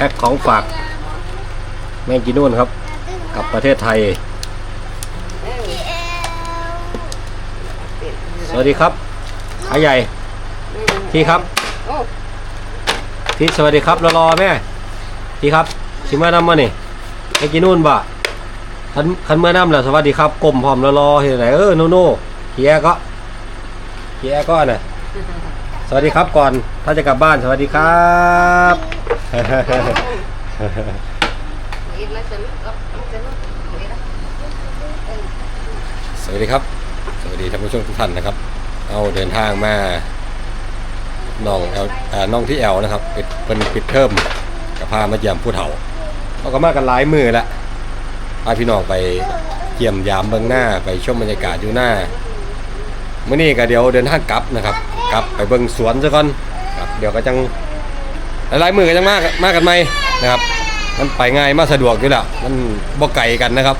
พ็คของฝาก แมงกินูนครับกับประเทศไทย สวัสดีครับอาใหญ่พี่ครับพี่สวัสดีครับรอรอแม่พี่ครับ ชิมานำมานี่แมงกินูนบ่คันคันเมื่อน้ำแล้วสวัสดีครับกลมพร้อมรอรอเห็นไหนเออโนโน่เฮียก็เฮียก็น่ะ สวัสดีครับก่อน ถ้าจะกลับบ้านสวัสดีครับสวัสดีครับ สวัสดีท่านผู้ชมทุกท่านนะครับ เอาเดินทางมาน้องแอลอ่าน้องที่แอลนะครับปิดเป็นปิดเทอมกับพามาเยี่ยมผู้เฒ่าเราก็มากันหลายมือล้วพาพี่น้องไปเยี่ยมยามเบื้องหน้าไปชมบรรยากาศอยู่หน้าเมื่อนี้ก็เดี๋ยวเดินทางกลับนะครับ กลับไปเบิ่งสวนซะก่อนครับเดี๋ยวก็จังหลายๆมือก็จังมากมากกันไหมนะครับมันไปง่ายมาสะดวกอยู่แล้วมันบ่ไกลกันนะครับ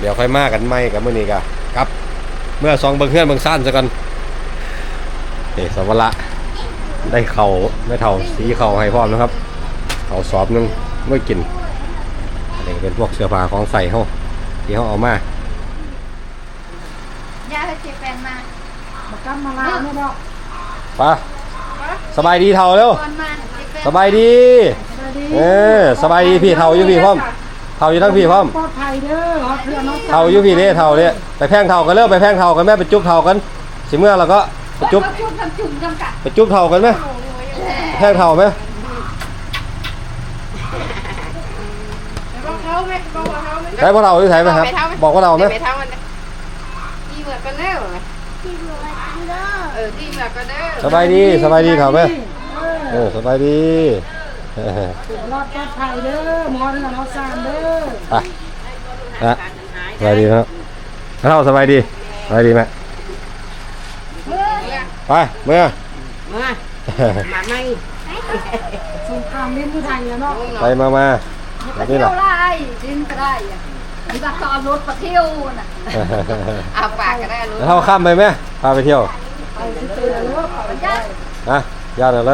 เดี๋ยวค่อยมากันไหมกับมื้อนี้ก็ครับ เมื่อซองเบิ่งเฮือนเบิ่งซ่านซะก่อนนี่สวระได้เข่าไม่เท่าสีเข่าให้พร้อมนะครับเข่าสอบหนึงเมื่อกินอันนี้เป็นพวกเสื้อผ้าของใส่เฮาที่เฮาเอามาย่าไปเจ็บแฟนมามา กำมาลาไม่ดอกไปสบายดีเท่าเร็วก่อนมาเจ็บแฟนสบายดีสวัสดี เออสบายดีพี่เท่าอยู่พี่พร้อมเท่าอยู่ทั้งพี่พร้อมปลอดภัยเด้อขอเพื่อนน้องเท่าอยู่พี่เด้เท่าเด้ไปแพงเท่ากันเร็วไปแพงเท่ากันแม่ไปจุ๊บเท่ากันสิเมื่อเราก็ไปจุ๊บจุ่มทำจุ่มจำกัดไปจุ๊บเท่ากันไหมแพงเท่าไหมบอกเขาไหมบอกว่าเขาไหมใช้พวกเราหรือใช้ไหมครับบอกว่าเราไหมไปทำมันดีเหมือนกันเด้อ เออดีเหมือนกันเด้อสบายดีสบายดีเท่าไหมเออสบายดีเออรอดปลอดภัยเด้อหมอเด้อน้องสามเด้อไปนะสบายดีนะครับเท่าสบายดีสบายดีไหมไปเมื่อมามาไม่สงครามเล่นผู้ไทยแล้วเนาะไปมามาแบบนี้เที่เหรยอวไล่ดินก็ได้อะมีบัตรจอดรถมาเที่ยวน่ะเอาปากก็ได้รู้แล้วเท่าข้ามไปไหมพาไปเที่ยวไปสิเตือ นเด้อไปย่านะญาติเหร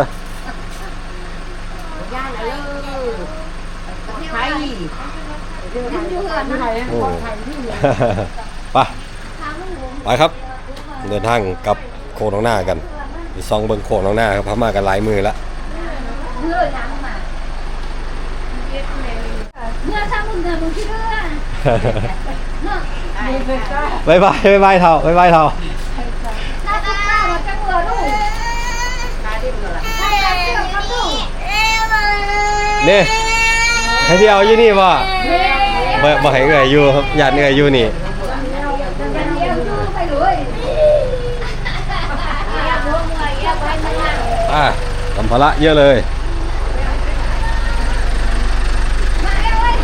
ย่าเลยไทยเด้อไปผู้ไทยปลอยที่เหไปไปครับ เดินทางกับโคน้องหน้ากันซองเบิงโคน้องหน้าครับพามากันหลายมือแล้วเมื่อยังมาเมื่อช่างมึงเดินมึงที่เรื่อนาะมีเพื่อนบายบายบายบายเท่าบายบายเท่า เวอร์ลูกถ้าเสี่ยวกับลูกนี่ให้เที่ยวอยู่นี่ป่ะบ่บ่ให้เอื่อยอยู่ครับญาติเอื่อยอยู่นี่อย่าเดียวดูไปเลยอย่าหัวเมื่อยอย่าไปเมื่อยอ่าสัมภาระเยอะเลย มาเอ้ย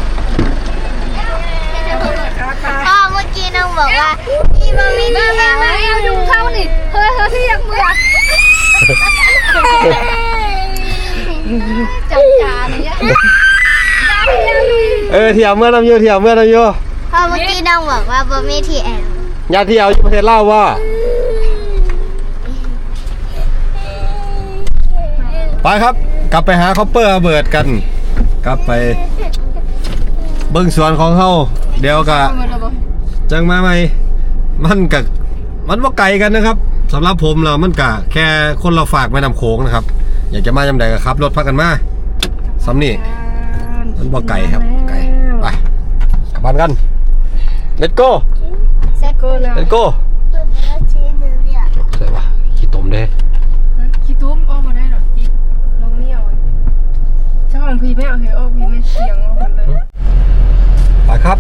พ่อเมื่อกี้น้องบอกว่า พี่บอมีมาที่แอมาลมาเอ้ยดูเข้านี่ เฮ้ยเฮ้ยเรียกเมื่อยจับจานเนี่ยจานเดียวดูเออเที่ยวเมื่อน้ำอยู่เที่ยวเมื่อน้ำอยู่พ่อเมื่อกี้น้องบอกว่าบอมีที่แอลญาติเที่ยวอยู่ประเทศลาวว่าไปครับ กลับไปหาคอปเปอร์ระเบิดกัน กลับไป เบิ่งสวนของเฮาเดี๋ยวก็จังมาใหม่ มันกับมันว่าไกลกันนะครับสำหรับผมเรามันกะแค่คนเราฝากไม่นำโค้งนะครับ อยากจะมายำใดก็ขับ รถพักกันมาสำนี่มันบ่ไกลครับไกลไปกลับบ้านกัน let's go เซ็ตก็แล้ว let's go ใส่ปะขี้ตมเด้ขี้ตุ้มออกมาได้หรอจิ๊บน้องเนี่ยวช่างของพี่แม่เอาให้ออกพี่ไม่เสียงออกหมดเลยไปครับ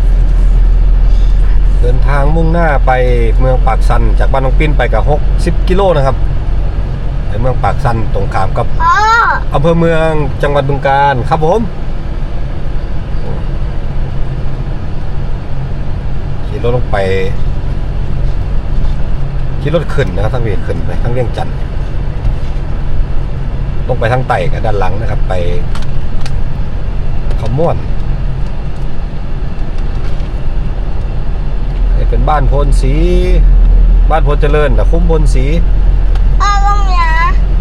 เดินทางมุ่งหน้าไปเมืองปากซัน จากบ้านน้องปิ้นไปกับ60กิโลนะครับไปเมืองปากซันตรงขามกับพ่ออำเภอเมืองจังหวัดบึงกาฬครับผมขี่รถลงไปขี่รถขึ้นนะครับทั้งเวียนขึ้นไปทั้งเวียงจันทน์ลงไปทั้งไต่กับด้านหลังนะครับ ไปขมม่วน เป็นบ้านโพนสี บ้านโพนเจริญนะคุ้มโพนสีพ่อบ้องยา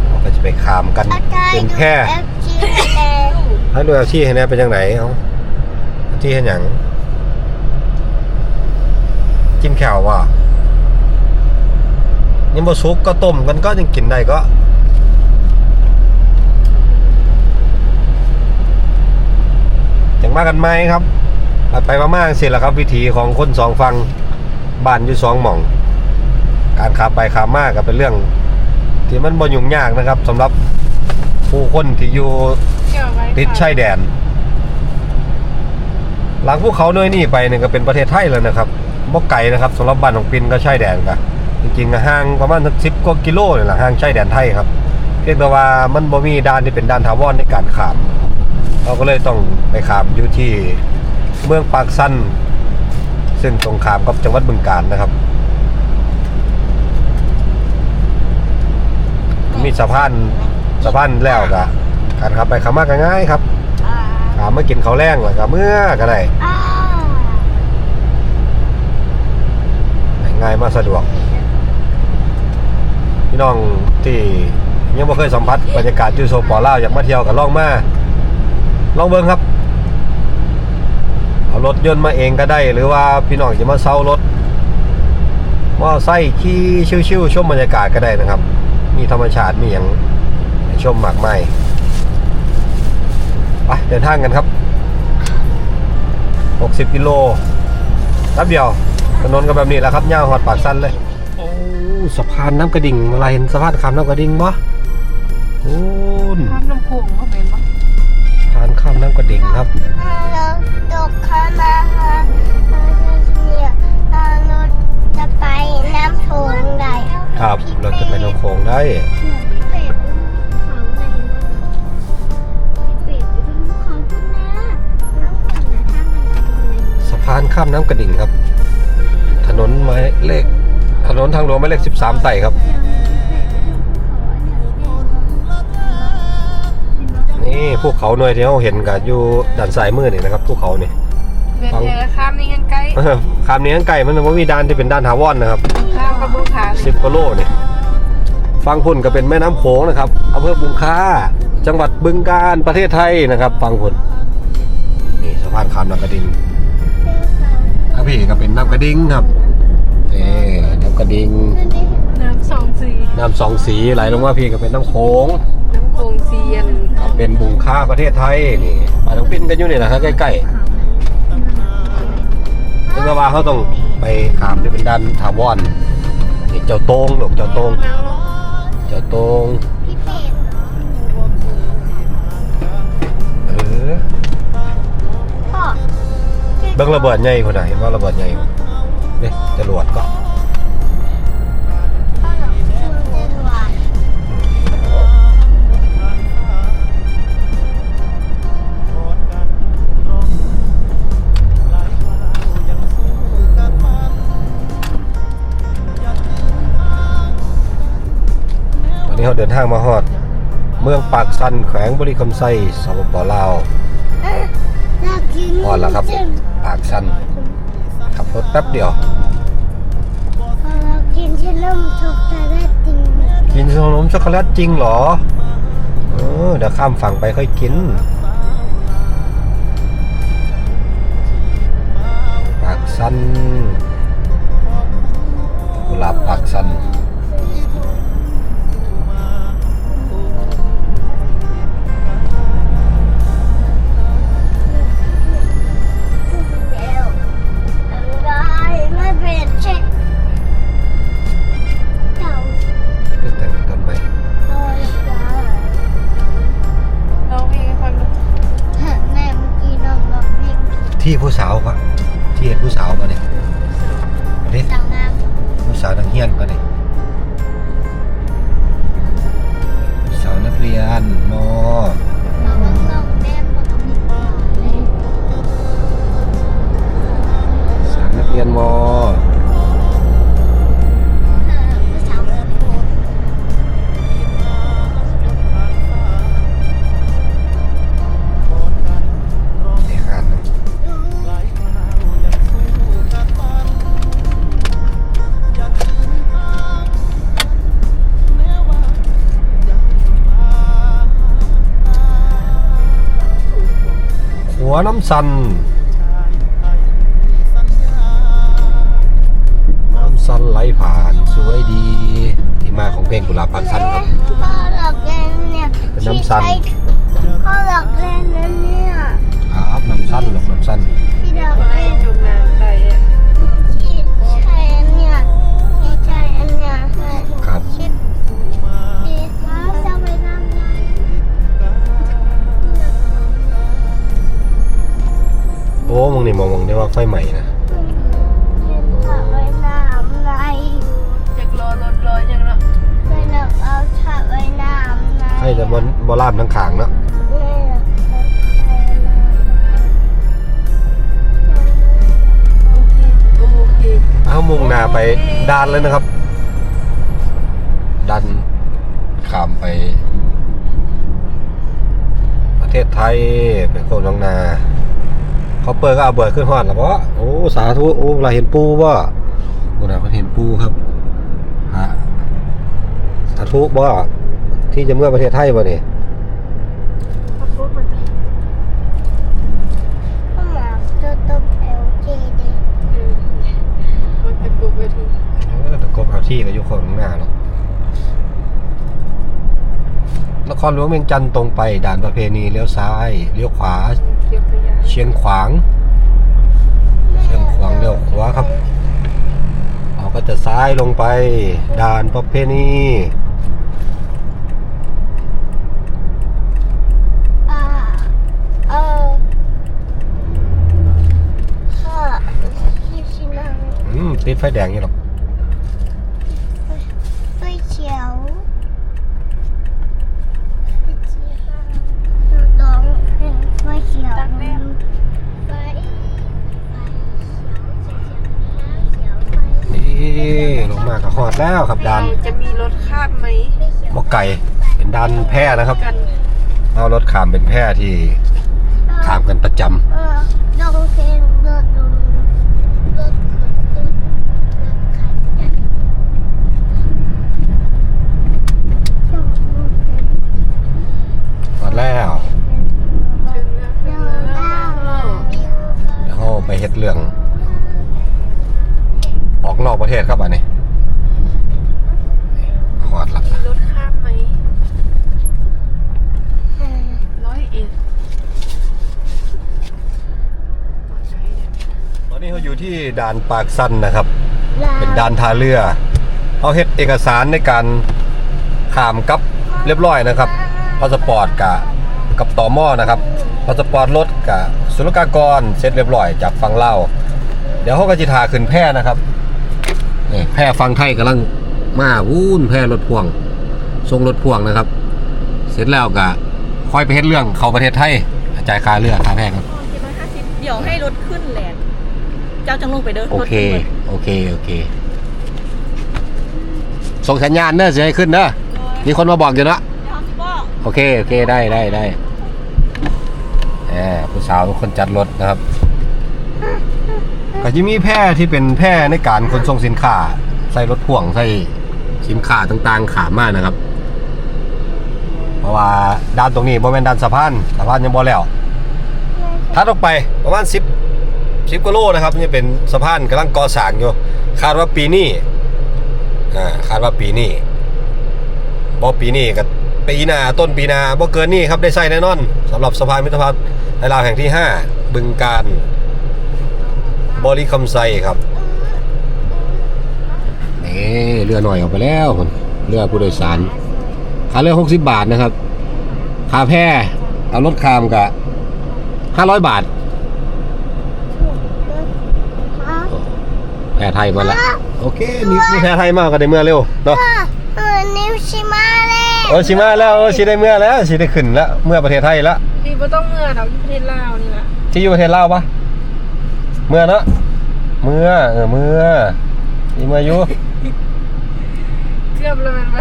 เราก็จะไปขามกันอาจารเป็ย์นดูแพร่เอฟจีแอลให้รวยเอาที่ให้แน่เป็นจังไหนเอาเอาที่ให้หยังจิ้มแขวว่ะยังบ่สุกก็ต้มกันก็ยังกินได้ก็จังมากันไหมครับไปไปมาๆสิแหละครับวิถีของคนสองฟัง บ้านอยู่สองหม่อง การขาไปขามากก็เป็นเรื่อง ที่มันบ่ยุ่งยากนะครับสำหรับผู้คนที่อยู่ติดชายแดน หลังภูเขาหน่วยนี่ไปเนี่ยก็เป็นประเทศไทยแล้วนะครับบ่ไกลนะครับสำหรับบ้านของปินก็ชายแดนก็จริงๆห่างประมาณสักสิบกว่ากิโลนี่แหละห่างชายแดนไทยครับเพียงแต่ว่ามันบ่มีด่านที่เป็นด่านถาวรในการขาม เราก็เลยต้องไปขามอยู่ที่เมืองปากซัน ซึ่งตรงขามกับจังหวัดบึงกาฬนะครับ มีสะพานสะพานแล้วก็การขับไปขับมากง่ายครับขามมากินข้าวแรงแล้วก็เมื่อก็ได้ง่ายมาสะดวก พี่น้องที่ยังไม่เคยสัมผัสบรรยากาศอยูโซปอล่าอยากมาเที่ยวกับล่องมาลองเบิ้งครับ เอารถยนต์มาเองก็ได้ หรือว่าพี่น้องจะมาเซารถมอไซค์ขี่ชิวๆชมบรรยากาศก็ได้นะครับ มีธรรมชาติมีอย่างชมมากไมายไปเดินทางกันครับ 60กิโลแป๊บเดียวถนนก็แบบนี้แหล้วครับย่าหอดปากสั้นเลย โอ้สะพานน้ำกระดิ่งอะไรเห็นสะพานข้ามน้ำกระดิ่งปะโอ้นภาพน้ำโขงเขาเป็นปานข้ามน้ำกระดิ่งครับเราตกเข้ามาค่ะเราจะเนี่ยเราจะไปน้ำโขงได้ ครับ เราจะไปน้ำโขงได้เป็ดเขาไหนเป็ดไปดูเขาคุณนะน้ำโขงนะถ้ามันเป็นเลยสะพานข้ามน้ำกระดิ่งครับ ถนนหมายเลข ถนนทางหลวงหมายเลข 13 ไต่ครับ นี่ภูเขาหน่วยที่เราเห็นกันอยู่ด้านซ้ายมือนี่นะครับภูเขานี่เวียนเทข้ามนี่ยังใกล้เออข้ามนี้ข้างไก่มันว่ามีด้านที่เป็นด้านถาวรนะครับข้ามกระบุขาสิบกว่าโลนี่ฟังพุ่นก็เป็นแม่น้ำโขงนะครับอำเภอบุงค้า จังหวัดบึงกาฬประเทศไทยนะครับ ฟังพุ่นนี่สะพานข้ามน้ำกระดิ่งครับพี่ก็เป็นน้ำกระดิ่งครับเอ่น้ำกระดิ่งน้ำสองสีน้ำสองสีไหลลงมาพี่ก็เป็นน้ำโขงน้ำโขงเซียนครับ เป็นบุงค้าประเทศไทยนี่มาตรงปิ้นกันอยู่นี่แหละครับใกล้ๆซึ่งก็ว่าเขาต้องไปขามที่เป็นด้านถาวรนี่เจ้าโตงหลกเจ้าโตงเจ้าโตงเออเบิ่งระเบิดใหญ่พุ่นนะเห็นว่าระเบิดใหญ่บ่เด้จรวดก็ นนี้เราเดินทางมาฮอด เมืองปากซันแขวงบริคำไซสปปลาวอยากกินฮอดแล้วครับ ปากซันขับรถแป๊บเดียวพอเรากินชะนมช็อกโกแลตจริงกินขนมช็อกโกแลตจริงเหรอเออเดี๋ยวข้ามฝั่งไปค่อยกิน ปากซันกุหลาบปากซัน ผู้สาวก็ที่เห็นผู้สาวมาเนี่ย สั้นน้ำสั้นไหลผ่านสวยดี ที่มาของเพลงกุหลาบพันสั้นครับพ่อหลอกเล่นเนี่ยเป็นน้ำสั้นพ่อหลอกเล่นนะเนี่ยครับน้ำสั้นหลอกน้ำสั้นพี่หลอกเล่นจมน้ำตา อ้มึงนี่มองมองได้ว่าไฟใหม่นะจะไปน้ำนอยากรอรถรออย่างเนาะไปหลอกเอาจะไปน้ำไหนใครจะบอลล่ามทั้งขางเนาะโอเคเอามุ่งหน้าไปดานเลยนะครับ ดันข้ามไป ประเทศไทยไปโคกน้องนา เขาเปิดก็เอาเบิดขึ้นฮอดแล้วเพราะโอ้สาธุโอ้เวลาเห็นปูบ่โบราณเห็นปูครับฮะสาธุบ่ที่จะเมื่อประเทศไทยบ่นี่ขับรถมันจะพ่อหมาตัวตุ๊บเอลจีดีเออมันจะกบไปทีเออตะกบเอาที่ก็อยู่โคกน้องนาเนาะนครหลวงเวียงจันทร์ตรงไปด่านประเพณีเลี้ยวซ้ายเลี้ยวขวาเก็บขยะ เชียงขวาง เชียงขวางเลี้ยวขวาครับเราก็จะซ้ายลงไปด่านประเพณีอ่าเออค่ะที่ชินังอืมติดไฟแดงนี่หรอก ไฟเขียวลองไฟเขียวไฟไฟเขียวไฟเขียวไฟ นี่ลงมาก็หอด แล้วครับด่านเราจะมีรถข้ามไหมบกไก่เป็นด่านแพร่นะครับกันเอารถขามเป็นแพร่ที่ขามกันประจำเออลงเพลงรถลงรถรถรถรถขันยันชอบรถเพลงหอดแล้วถึงแล้วถึงแล้วเดี๋ยวเราไปเฮ็ดเรื่อง ออกนอกประเทศครับอันนี้หอดละ มีรถข้ามไหมร้อยเอ็ดปลอดภัยเนี่ยตอนนี้เขาอยู่ ที่ด่านปากสั้นนะครับ เป็นด่านท่าเรือเขาเฮ็ดเอกสารในการข้ามกับเรียบร้อยนะครับพาสปอร์ตกับกับต่อมอนะครับพาสปอร์ตรถกับศุลกากรเสร็จเรียบร้อยจากฝั่งลาวเดี๋ยวเขาก็จะทาขึ้นแพร่นะครับนี่แพร่ฝั่งไทยกำลังมาวู้นแพร่รถพ่วงทรงรถพ่วงนะครับ เสร็จแล้วก็ค่อยไปเฮ็ดเรื่องเข้าประเทศไทยจ่ายค่าเรือค่าแพร่ครับเดี๋ยวให้รถขึ้นแลนด์ เจ้าจังลงไปเด้อโอรถเคขึ้นโอเค โอเค ส่งสัญญาณเนอะจะให้ขึ้นเนอะมีคนมาบอกอยู่เนอะเดี๋ยวเขาสิบอกโอเค โอเค ได้ได้ได้แหมผู้สาวเป็นคนจัดรถนะครับ ก็จะมีแพร่ที่เป็นแพร่ในการขนส่งสินค้า ใส่รถพ่วงใส่สินค้าต่างๆขามมานะครับ เพราะว่าด้านตรงนี้บ่แม่นด้านสะพานสะพานยังบ่แล้วถ้าออกไปประมาณ10 10กิโลนะครับนี่เป็นสะพานกำลังก่อสร้างอยู่คาดว่าปีนี้อ่าคาดว่าปีนี้บ่ปีนี้ก็ปีหน้าต้นปีหน้าบ่เกินนี้ครับได้ใช้แน่นอนสำหรับสะพานมิตรภาพไทยลาวแห่งที่ 5 บึงการบริคำไซครับนี่เรือหน่อยออกไปแล้วพุ่นเรือผู้โดยสารค่าเรือ 60 บาทนะครับค่าแพเอารถข้ามกะ500 บาท แพรไทยมาแล้วโอเคมีมีแพรไทยมากก็ได้เมื่อเร็วเนาะเออนิวชิมาเลยโอ้ชิมาแล้วโอ้ชิได้เมื่อแล้วชิได้ขึ้นแล้วเมื่อประเทศไทยแล้วพี่บ่ต้องเมื่อเราที่ประเทศลาวนี่ละที่อยู่ประเทศลาวปะเมื่อเนาะเมื่อเออเมื่อนี่เมื่ออยู่เกือบแล้วแมันแบ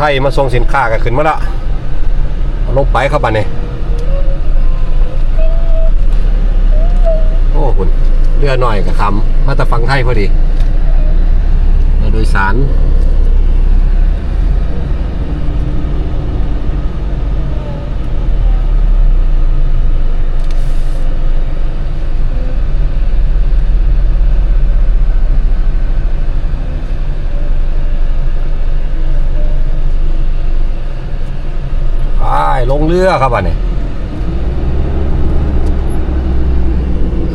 ไทยมาส่งสินค้ากันขึ้นมาละลงไปเข้าบันนี้โอ้คุณเรือหน่อยกับคำมาแต่ฟังไทยพอดีโดยสาร ไปล งเรือครับอันนี้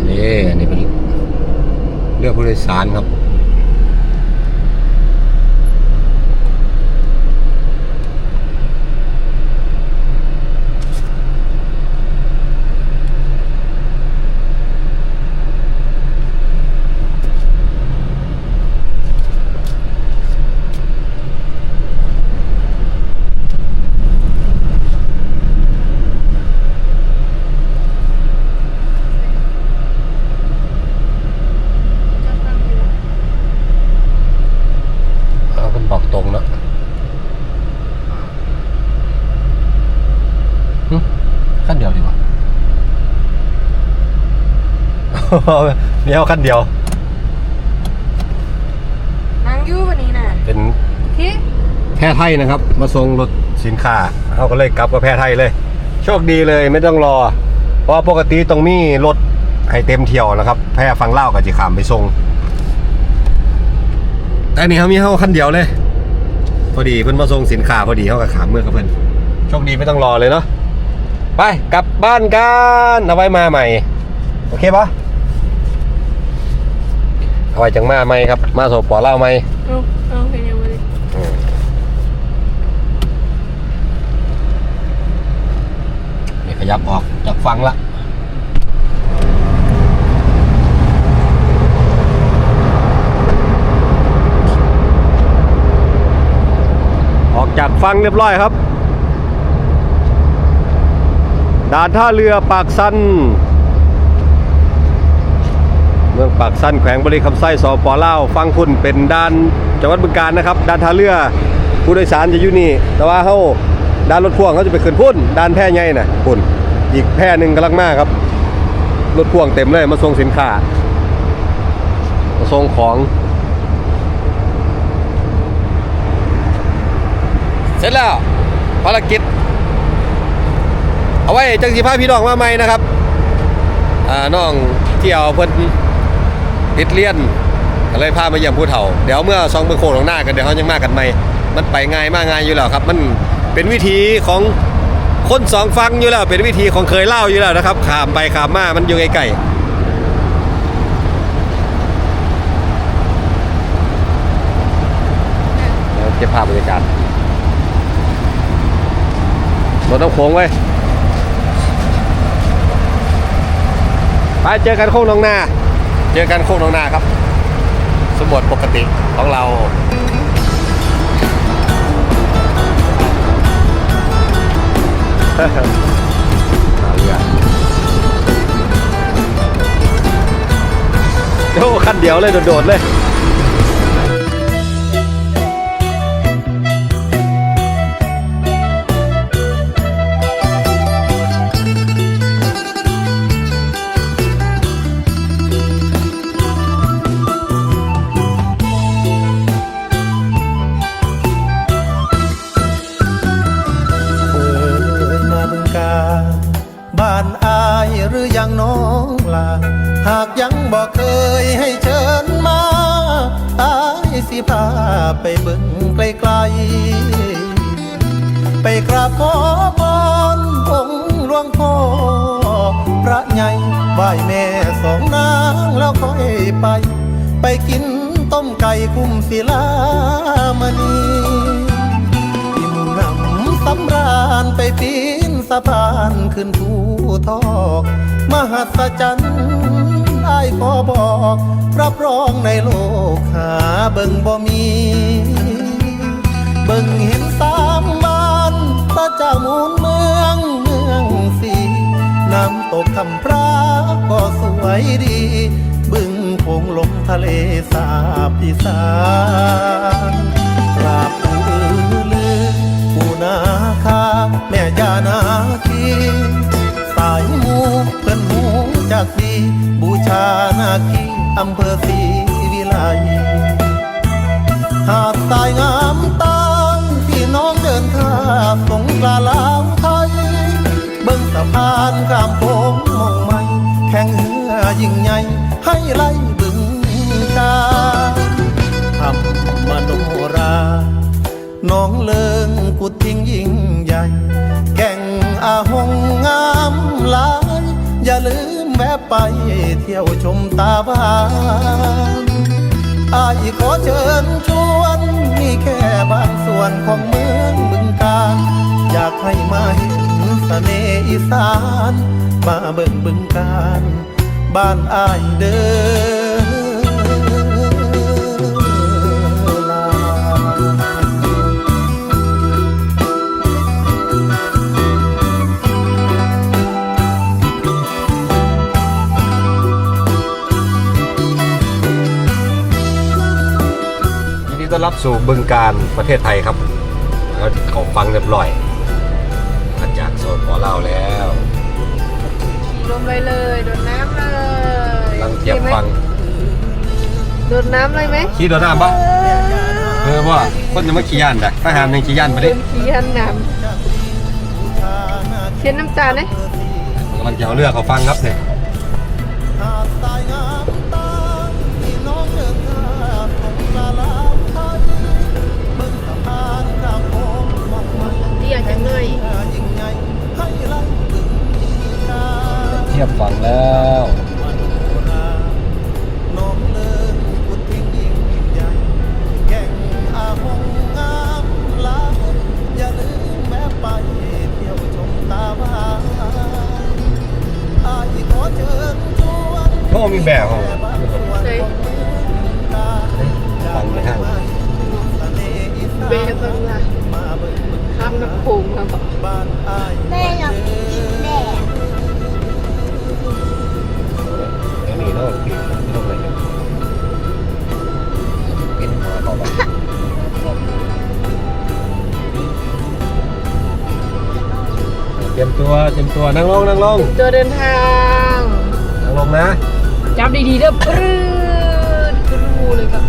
นี่อันนี้เป็นเรือผู้โดยสารครับ เอาเป็นบอกตรงเนอะหึ ขั้นเดียวดีกว่า เดี๋ยวขั้นเดียว นางอยู่วันนี้น่ะเป็นที่แพร่ไทยนะครับ มาส่งรถสินค้าเขาก็เลยกลับกับแพร่ไทยเลย โชคดีเลยไม่ต้องรอ เพราะว่าปกติตรงมีรถให้เต็มเที่ยวนะครับ แพร่ฟังเล่าวกับจิขามไปส่งแต่นี่เขามีเขาคันเดียวเลย พอดีเพิ่นมาส่งสินค้าพอดีเขากับขามเมื่อกับเพิ่นโชคดีไม่ต้องรอเลยเนาะ ไปกลับบ้านกันเอาไว้มาใหม่ โอเคปะเอาไว้จังมาใหม่ครับ มาโซปอเล่าใหม่เอาเอาเห็นยังไงนี่ขยับออกจากฟังละออกจากฟังเรียบร้อยครับ ด่านท่าเรือปากสันเมืองปากสันแขวงบริคำไส้สปล่าวฟังคุณเป็นด้านจังหวัดบึงกาฬนะครับด้านท่าเรือผู้โดยสารจะอยู่นี่ แต่ว่าเขาด้านรถพ่วงเขาจะไปขึ้นพุ่นด้านแพร่ใหญ่นะพุ่นอีกแพร่หนึ่งกำลังมากครับ รถพ่วงเต็มเลยมาส่งสินค้ามาส่งของเสร็จแล้วภารกิจ เอาไว้จังสีพาพี่น้องมาใหม่นะครับน้องเที่ยวเพิ่นติดเลียนก็เลยพามาเยี่ยมผู้เฒ่า เดี๋ยวเมื่อซองเมือโคงหลงหน้ากันเดี๋ยวเขายังมากันใหม่ มันไปง่ายมากง่ายอยู่แล้วครับ มันเป็นวิธีของคนสองฟังอยู่แล้วเป็นวิธีของเคยเล่าอยู่แล้วนะครับขามไปขามมามันอยู่ใกลๆแล้วเก็บภาพบรรยากาศรถน้ำโค้งไว้ ไปเจอกันโค้งน้องนาเจอกันโค้งน้องนาครับ สมบทปกติของเราหาเรือโอ้คันเดียวเลยโดดๆเลย ไปเบึงไกลๆไปกราบขอพรองค์หลวงพ่อพระใหญ่ไหว้แม่สองนางแล้วค่อยไป ไปกินต้มไก่คุ้มศิลามณีอิ่มหนำสำราญไปปีนสะพานขึ้นภูทอก มหัศจรรย์ ขอบอกรับรองในโลกหาเบิ่งบ่มี เบิ่งเห็นสามบ้านพระเจ้ามูลเมืองเมืองสีน้ำตกคำพระก็สวยดี บึงโขงลงทะเลสาบอีสานกราบปู่อือลือปู่นาคาแม่ย่านาคีสายมู เพื่อนหูจากดี บูชานาคีอำเภอศรีวิไลหากสายงามตางพี่น้องเดินทางสงกรานต์ลาวไทย เบิ่งสะพานข้ามโขงมองไม่ แข่งเรือยิ่งใหญ่ให้ไล่บึงกาทำมโนราน้องเลิงกุดทิ้งยิ่งใหญ่ แก่งอาหงงามหลาย อย่าลืม ไปเที่ยวชมตาบ้านอายขอเชิญชวนมีแค่บางส่วนของเมืองบึงกาฬอยากให้มาเห็นเสน่ห์อีสาน มาเบิ่งบึงกาฬบ้านอายเด้อ รับสู่บึงการประเทศไทยครับแล้วเขาฟังเรียบร้อยมาจากโซนขอเล่าวแล้วขี่ลมเลยเลยโดนน้ำเลยกำลังเตรียมฟังโดนน้ำเลยไหมขี่โดนน้ำปะเออว่าคนจะมาขี่ย่านได้ทหารยังขี่ย่านไปเดิดินขี่หันน้ำเขียนน้ำตาลเลยกำลังจะเอาเรือเขาฟังครับเนี่ย เตี้ยจังเลยยิ่งใหญ่ให้ไล่บึงกาเทียบฟังแล้ววันโบราณน้องเลิงกุดทิ้งยิ่งใหญ่แก่งอาหงงามหลายอย่าลืมแวะไปเที่ยวชมตาบ้านอายขอเชิญชวนโอ้มีแบบของบางส่วนเลยฟังไม่ทันเบย์เพิ่งละ ข้ามน้ำโขงมาบอกบ้านอายแม่อยากกินแม่เดี๋ยวนี้เราปิดลงเลยปิดหัวเขาไปเตรียมตัวเตรียมตัวนั่งลงนั่งลงตัวเดินทางนั่งลงนะจับดีๆเด้อปรื้ดกรูเลยก็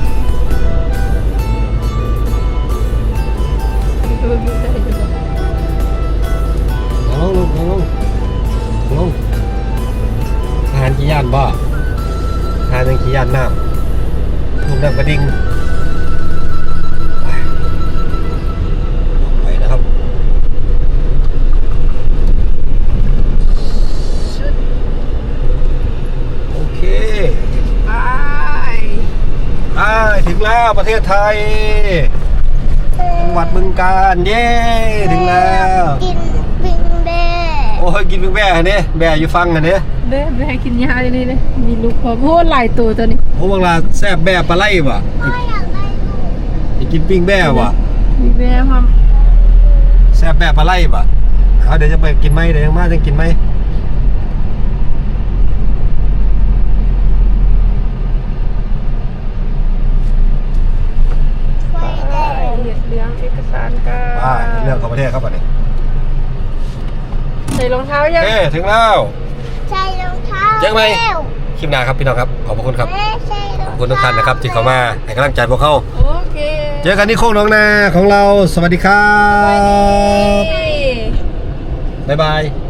ได้อยู่บ่นั่ง ลงลูกนั่งลงนั่งลงทหารขี่ย่านบ่ทหารยังขี่ย่านน้ำลูกนั่งกระดิ่งไปไปนะครับชุดโอเคไปอ่าถึงแล้วประเทศไทยจังหวัดบึงกาฬเย้ ถึงแล้ว กินปิงแม่โอ้ยกินเป็นแบ่เนี่ยแบ่อยู่ฟังกันเนี่ยเด้ไปให้กินยาเลยนี่เลยมีลูกพอโคตรหลายตัวตัวนี้โอ้บางลาแซ่บแบ่ปลาไหลว่ะพ่ออยากได้ลูกไปกินปิ้งแบ่ว่ะมีแม่ความแซ่บแบ่ปลาไหลว่ะเอาเดี๋ยวจะไปกินไหมเดี๋ยวยังมาจะกินไหมช่วยได้เหลียดเลี้ยงเอกสารกัน อ่าเรื่องของประเทศครับอันนี้ ใส่รองเท้าโอยัง เคถึงแล้ว ใส่รองเท้าเจ๊งไหมแล้วคลิปหน้าครับพี่น้องครับ ขอบพระคุณครับแม่ใส่รองขอบคุณทุกท่านนะครับที่เข้ามาให้กำลังใจพวกเขาโอเคเจอกันที่โค้งน้องนาของเรา สวัสดีครับไปบ๊ายบายไอ้